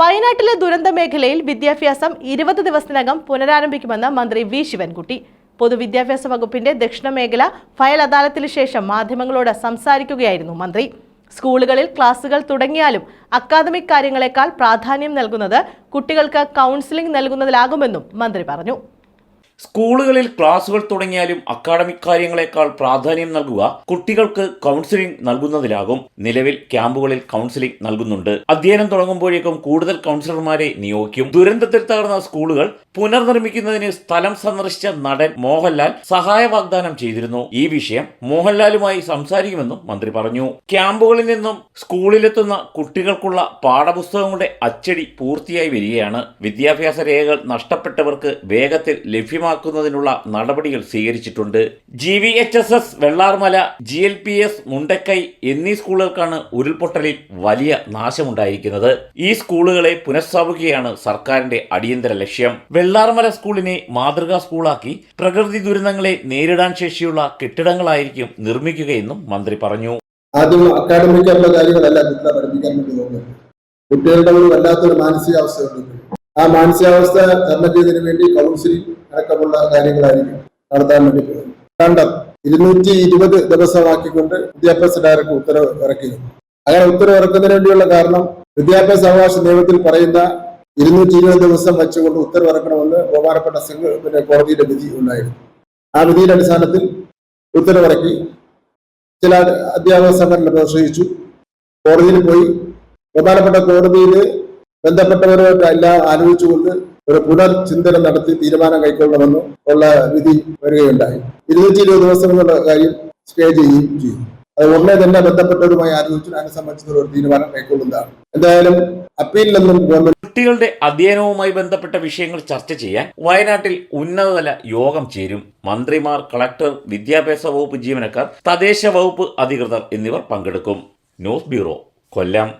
വയനാട്ടിലെ ദുരന്ത മേഖലയിൽ വിദ്യാഭ്യാസം ഇരുപത് ദിവസത്തിനകം പുനരാരംഭിക്കുമെന്ന് മന്ത്രി വി. ശിവൻകുട്ടി. പൊതുവിദ്യാഭ്യാസ വകുപ്പിന്റെ ദക്ഷിണ മേഖല ഫയൽ അദാലത്തിന് ശേഷം മാധ്യമങ്ങളോട് സംസാരിക്കുകയായിരുന്നു മന്ത്രി. സ്കൂളുകളിൽ ക്ലാസുകൾ തുടങ്ങിയാലും അക്കാദമിക് കാര്യങ്ങളെക്കാൾ പ്രാധാന്യം നൽകുന്നത് കുട്ടികൾക്ക് കൗൺസിലിംഗ് നൽകുന്നതിലാകുമെന്നും മന്ത്രി പറഞ്ഞു. സ്കൂളുകളിൽ ക്ലാസുകൾ തുടങ്ങിയാലും അക്കാഡമിക് കാര്യങ്ങളെക്കാൾ പ്രാധാന്യം നൽകുക കുട്ടികൾക്ക് കൗൺസിലിംഗ് നൽകുന്നതിലാകും. നിലവിൽ ക്യാമ്പുകളിൽ കൗൺസിലിംഗ് നൽകുന്നുണ്ട്. അധ്യയനം തുടങ്ങുമ്പോഴേക്കും കൂടുതൽ കൗൺസിലർമാരെ നിയോഗിക്കും. ദുരന്തത്തിൽ തകർന്ന സ്കൂളുകൾ പുനർനിർമ്മിക്കുന്നതിന് സ്ഥലം സന്ദർശിച്ച നടൻ മോഹൻലാൽ സഹായ വാഗ്ദാനം ചെയ്തിരുന്നു. ഈ വിഷയം മോഹൻലാലുമായി സംസാരിക്കുമെന്നും മന്ത്രി പറഞ്ഞു. ക്യാമ്പുകളിൽ നിന്നും സ്കൂളിലെത്തുന്ന കുട്ടികൾക്കുള്ള പാഠപുസ്തകങ്ങളുടെ അച്ചടി പൂർത്തിയായി വരികയാണ്. വിദ്യാഭ്യാസ രേഖകൾ നഷ്ടപ്പെട്ടവർക്ക് വേഗത്തിൽ ലഭ്യമാക്കുന്നതിനുള്ള നടപടികൾ സ്വീകരിച്ചിട്ടുണ്ട്. G V H S S Vellarmala G L P S Mundakkai എന്നീ സ്കൂളുകൾക്കാണ് ഉരുൾപൊട്ടലിൽ വലിയ നാശമുണ്ടായിരിക്കുന്നത്. ഈ സ്കൂളുകളെ പുനഃസ്ഥാപിക്കുകയാണ് സർക്കാരിന്റെ അടിയന്തര ലക്ഷ്യം. വെള്ളാർമല സ്കൂളിനെ മാതൃകാ സ്കൂളാക്കി പ്രകൃതി ദുരന്തങ്ങളെ നേരിടാൻ ശേഷിയുള്ള കെട്ടിടങ്ങളായിരിക്കും നിർമ്മിക്കുകയെന്നും മന്ത്രി പറഞ്ഞു. കുട്ടികളുടെ ഒരു വല്ലാത്തൊരു മാനസികാവസ്ഥയുണ്ട് ആ മാനസികാവസ്ഥ തരണം ചെയ്തതിനു വേണ്ടി കൗൺസിലിംഗ് അടക്കമുള്ള കാര്യങ്ങളായിരിക്കും നടത്താൻ വേണ്ടി പോകുന്നത്. കണ്ടം ഇരുന്നൂറ്റി ഇരുപത് ദിവസമാക്കിക്കൊണ്ട് വിദ്യാഭ്യാസ ഡയറക്ടർ ഉത്തരവ് ഇറക്കി അങ്ങനെ ഉത്തരവ് ഇറക്കുന്നതിന് വേണ്ടിയുള്ള കാരണം വിദ്യാഭ്യാസ അവകാശ നിയമത്തിൽ പറയുന്ന ഇരുന്നൂറ്റി ഇരുപത് ദിവസം വെച്ചുകൊണ്ട് ഉത്തരവ് ഇറക്കണമെന്ന് ബഹുമാനപ്പെട്ട സിംഗ് പിന്നെ കോടതിയുടെ വിധി ഉണ്ടായിരുന്നു. ആ വിധിയുടെ അടിസ്ഥാനത്തിൽ ഉത്തരവിറക്കി ചില അധ്യാപക സംഘടന പ്രദർശിച്ചു കോടതിയിൽ പോയി. ബഹുമാനപ്പെട്ട കോടതിയിൽ ബന്ധപ്പെട്ടവരുമായിട്ട് എല്ലാം ആലോചിച്ചുകൊണ്ട് ഒരു പുനർചിന്തനം നടത്തി തീരുമാനം കൈക്കൊള്ളണമെന്ന് ഉള്ള വിധി വരികയുണ്ടായി. ഇരുന്നൂറ്റി ഇരുപത് ദിവസം എന്നുള്ള കാര്യം സ്റ്റേ ചെയ്യുകയും ചെയ്യും. അത് ഉടനെ തന്നെ ബന്ധപ്പെട്ടവരുമായി ആലോചിച്ചു അതിനെ സംബന്ധിച്ചുള്ള ഒരു തീരുമാനം കൈക്കൊള്ളുന്നതാണ്. എന്തായാലും അപ്പീലിലൊന്നും ഗവൺമെന്റ് കുട്ടികളുടെ അധ്യയനവുമായി ബന്ധപ്പെട്ട വിഷയങ്ങൾ ചർച്ച ചെയ്യാൻ വയനാട്ടിൽ ഉന്നതതല യോഗം ചേരും. മന്ത്രിമാർ കളക്ടർ വിദ്യാഭ്യാസ വകുപ്പ് ജീവനക്കാർ തദ്ദേശ വകുപ്പ് അധികൃതർ എന്നിവർ പങ്കെടുക്കും. News bureau Kollam.